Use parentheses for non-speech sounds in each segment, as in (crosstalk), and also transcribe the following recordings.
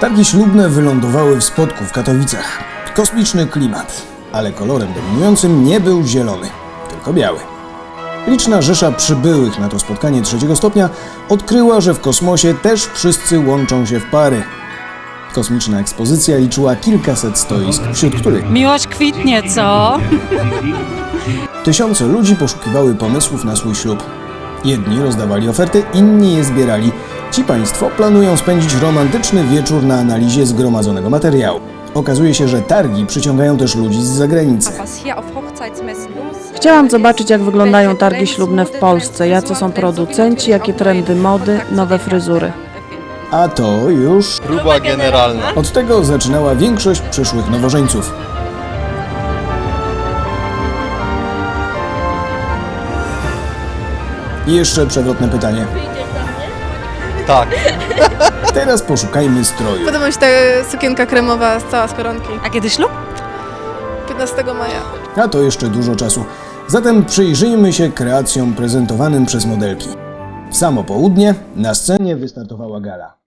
Targi ślubne wylądowały w Spodku w Katowicach. Kosmiczny klimat, ale kolorem dominującym nie był zielony, tylko biały. Liczna rzesza przybyłych na to spotkanie trzeciego stopnia odkryła, że w kosmosie też wszyscy łączą się w pary. Kosmiczna ekspozycja liczyła kilkaset stoisk, wśród których Miłość kwitnie, co? tysiące ludzi poszukiwały pomysłów na swój ślub. Jedni rozdawali oferty, inni je zbierali. Ci państwo planują spędzić romantyczny wieczór na analizie zgromadzonego materiału. Okazuje się, że targi przyciągają też ludzi z zagranicy. Chciałam zobaczyć, jak wyglądają targi ślubne w Polsce, jacy są producenci, jakie trendy mody, nowe fryzury. A to już Próba generalna. od tego zaczynała większość przyszłych nowożeńców. I jeszcze przewrotne pytanie. Tak. (laughs) Teraz poszukajmy stroju. Podoba mi się ta sukienka kremowa, cała z koronki. A kiedy ślub? 15 maja. A to jeszcze dużo czasu. Zatem przyjrzyjmy się kreacjom prezentowanym przez modelki. W samo południe na scenie wystartowała gala.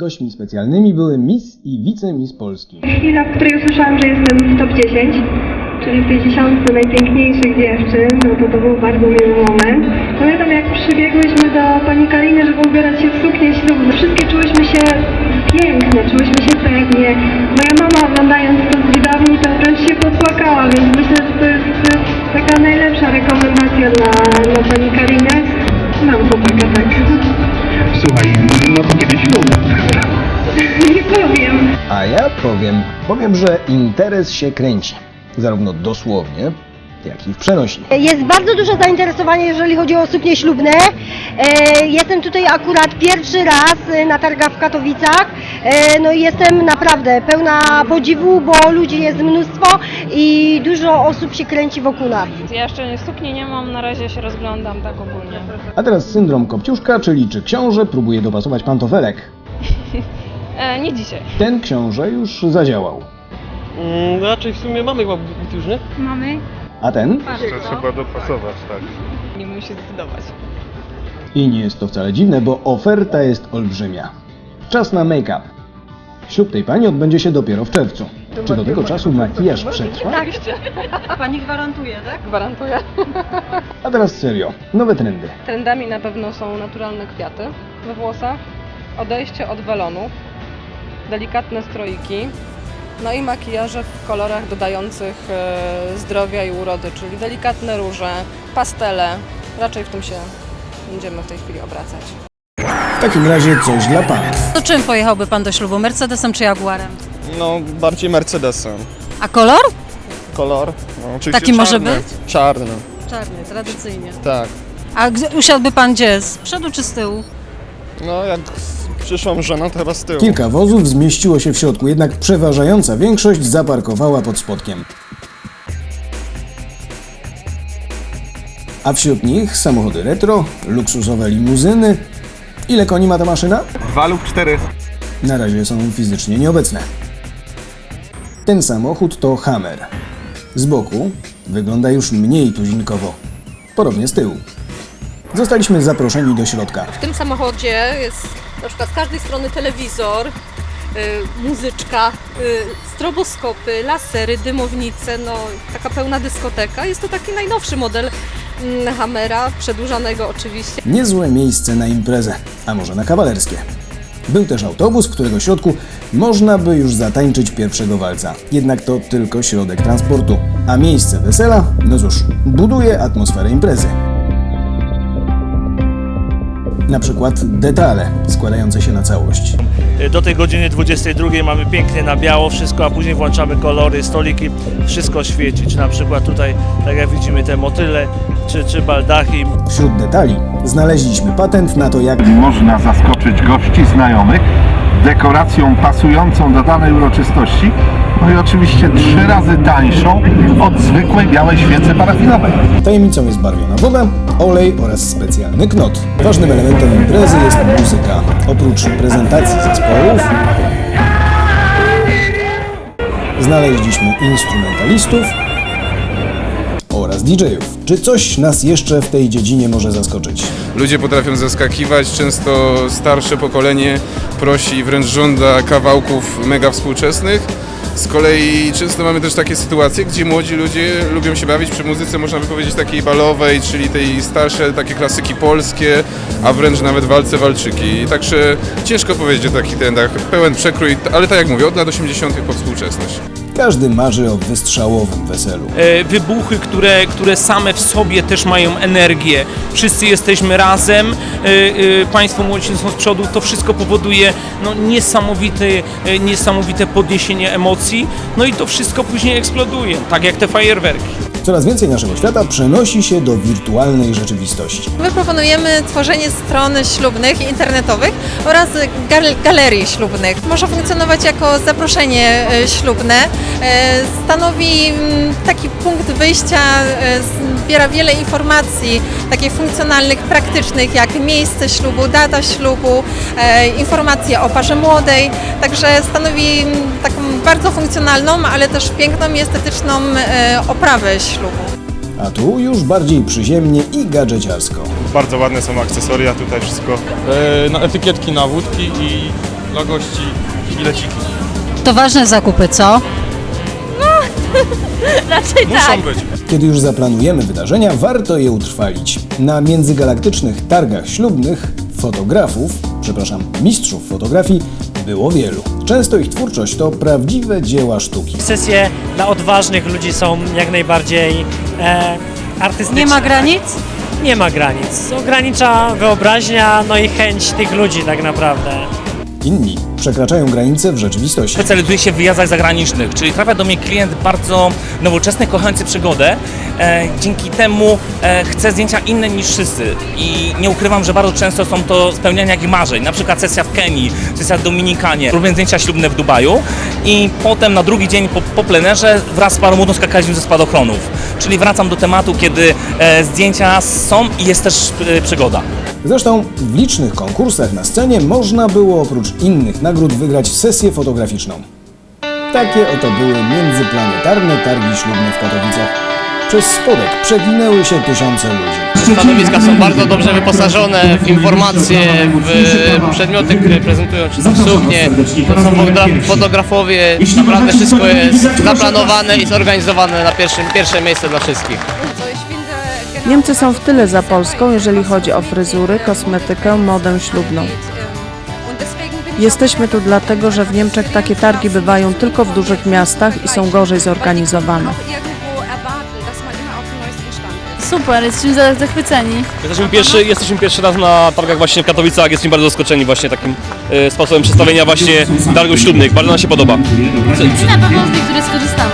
Gośćmi specjalnymi były Miss i wice-Miss Polski. Chwila, w której usłyszałam, że jestem w top 10, czyli w tej dziesiątce najpiękniejszych dziewczyn, no to to był bardzo miły moment. Pamiętam jak przybiegłyśmy do pani Kaliny, żeby ubierać się w suknię ślubną. Wszystkie czułyśmy się piękne, czułyśmy się pewnie. Moja mama oglądając to z widowni, to wręcz się popłakała, więc myślę, że to jest taka najlepsza rekomendacja dla, dla pani Kaliny. Mam chłopaka, tak. Słuchaj, no to kiedyś ślub. Nie powiem. A ja powiem, powiem, że interes się kręci. Zarówno dosłownie, jak i w przenośni. Jest bardzo duże zainteresowanie, jeżeli chodzi o suknie ślubne. E, Jestem tutaj akurat pierwszy raz e, na targach w Katowicach. E, No i jestem naprawdę pełna podziwu, bo ludzi jest mnóstwo i dużo osób się kręci wokół nas. Ja jeszcze sukni nie mam, na razie się rozglądam tak ogólnie. A teraz syndrom Kopciuszka, czyli czy książę próbuje dopasować pantofelek. (laughs) E, nie dzisiaj. Ten książę już zadziałał. Mm, raczej w sumie mamy chyba but już, nie? Mamy. A ten? Jeszcze trzeba dopasować, tak. Nie umiem się zdecydować. I nie jest to wcale dziwne, bo oferta jest olbrzymia. Czas na make-up. Ślub tej pani odbędzie się dopiero w czerwcu. Czy do tego czasu makijaż przetrwa? (laughs) Pani gwarantuje, tak? Gwarantuję. A teraz serio, nowe trendy. Trendami na pewno są naturalne kwiaty we włosach, odejście od welonu, delikatne stroiki, no i makijaże w kolorach dodających e, zdrowia i urody, czyli delikatne róże, pastele. Raczej w tym się będziemy w tej chwili obracać. W takim razie coś dla panów. To czym pojechałby pan do ślubu? Mercedesem czy Jaguarem? No, bardziej Mercedesem. A kolor? Kolor? No, oczywiście Taki może czarny. być? Czarny, Czarny, tradycyjnie. tak. A gdzie- usiadłby pan gdzie? Z przodu czy z tyłu? No, jak przyszłam to chyba z tyłu. Kilka wozów zmieściło się w środku, jednak przeważająca większość zaparkowała pod spodkiem. A wśród nich samochody retro, luksusowe limuzyny. Ile koni ma ta maszyna? Dwa lub cztery. Na razie są fizycznie nieobecne. Ten samochód to Hammer. Z boku wygląda już mniej tuzinkowo. Podobnie z tyłu. Zostaliśmy zaproszeni do środka. W tym samochodzie jest na przykład z każdej strony telewizor, y, muzyczka, y, stroboskopy, lasery, dymownice, no taka pełna dyskoteka. Jest to taki najnowszy model mm, Hammera, przedłużanego oczywiście. Niezłe miejsce na imprezę, a może na kawalerskie. Był też autobus, w którego środku można by już zatańczyć pierwszego walca. Jednak to tylko środek transportu, a miejsce wesela, no cóż, buduje atmosferę imprezy. Na przykład detale składające się na całość. Do tej godziny 22 mamy pięknie na biało wszystko, a później włączamy kolory, stoliki, wszystko świeci. Czy na przykład tutaj, tak jak widzimy, te motyle, czy, czy baldachy. Wśród detali znaleźliśmy patent na to, jak Można zaskoczyć gości znajomych dekoracją pasującą do danej uroczystości. No i oczywiście trzy razy tańszą od zwykłej białej świecy parafinowej. Tajemnicą jest barwiona woda, olej oraz specjalny knot. Ważnym elementem imprezy jest muzyka. Oprócz prezentacji zespołów znaleźliśmy instrumentalistów oraz DJ-ów. Czy coś nas jeszcze w tej dziedzinie może zaskoczyć? Ludzie potrafią zaskakiwać, często starsze pokolenie prosi, wręcz żąda kawałków mega współczesnych. Z kolei często mamy też takie sytuacje, gdzie młodzi ludzie lubią się bawić przy muzyce, można by powiedzieć takiej balowej, czyli tej starsze, takie klasyki polskie, a wręcz nawet walce, walczyki. Także ciężko powiedzieć o takich trendach, pełen przekrój, ale tak jak mówię, od lat 80. po współczesność. Każdy marzy o wystrzałowym weselu. e, wybuchy, które, które same w sobie też mają energię. Wszyscy jesteśmy razem, e, e, Państwo młodzi są z przodu, to wszystko powoduje no, niesamowite, e, niesamowite podniesienie emocji, no i to wszystko później eksploduje, tak jak te fajerwerki. Coraz więcej naszego świata przenosi się do wirtualnej rzeczywistości. My proponujemy tworzenie stron ślubnych internetowych oraz gal- galerii ślubnych. Może funkcjonować jako zaproszenie e, ślubne. E, Stanowi mm, taki punkt wyjścia, e, zbiera wiele informacji takich funkcjonalnych, praktycznych, jak miejsce ślubu, data ślubu, e, informacje o parze młodej. Także stanowi taką bardzo funkcjonalną, ale też piękną i estetyczną e, oprawę ślubu. A tu już bardziej przyziemnie i gadżeciarsko. Bardzo ładne są akcesoria, tutaj wszystko. na etykietki na wódki i dla gości bileciki. To ważne zakupy, co? (laughs) Raczej Muszą być. Kiedy już zaplanujemy wydarzenia, warto je utrwalić. Na międzygalaktycznych targach ślubnych fotografów, przepraszam, mistrzów fotografii było wielu. Często ich twórczość to prawdziwe dzieła sztuki. Sesje dla odważnych ludzi są jak najbardziej e, artystyczne. Nie ma granic? Nie ma granic. Ogranicza wyobraźnia, no i chęć tych ludzi tak naprawdę. Inni przekraczają granice w rzeczywistości. Specjalizuję się w wyjazdach zagranicznych, czyli trafia do mnie klient bardzo nowoczesny, kochający przygodę. E, dzięki temu e, chcę zdjęcia inne niż wszyscy i nie ukrywam, że bardzo często są to spełniania jakich marzeń, na przykład sesja w Kenii, sesja w Dominikanie, robię zdjęcia ślubne w Dubaju i potem na drugi dzień po, po plenerze wraz z parą młodą skakaliśmy ze spadochronów, czyli wracam do tematu, kiedy e, zdjęcia są i jest też e, przygoda. Zresztą w licznych konkursach na scenie można było oprócz innych nagród wygrać sesję fotograficzną. Takie oto były międzyplanetarne targi ślubne w Katowicach. Przez spodek przewinęły się tysiące ludzi. Stanowiska są bardzo dobrze wyposażone w informacje, w przedmioty, które prezentują, czy tam suknie, to są fotogra- fotografowie, naprawdę wszystko jest zaplanowane i zorganizowane na pierwszym, pierwsze miejsce dla wszystkich. Niemcy są w tyle za Polską, jeżeli chodzi o fryzury, kosmetykę, modę ślubną. Jesteśmy tu dlatego, że w Niemczech takie targi bywają tylko w dużych miastach i są gorzej zorganizowane. Super, jesteśmy za- zachwyceni. Jesteśmy pierwszy, jesteśmy pierwszy raz na targach właśnie w Katowicach, jesteśmy bardzo zaskoczeni właśnie takim e, sposobem przedstawienia właśnie targów ślubnych. Bardzo nam się podoba. I na pewno z niektórych skorzystamy.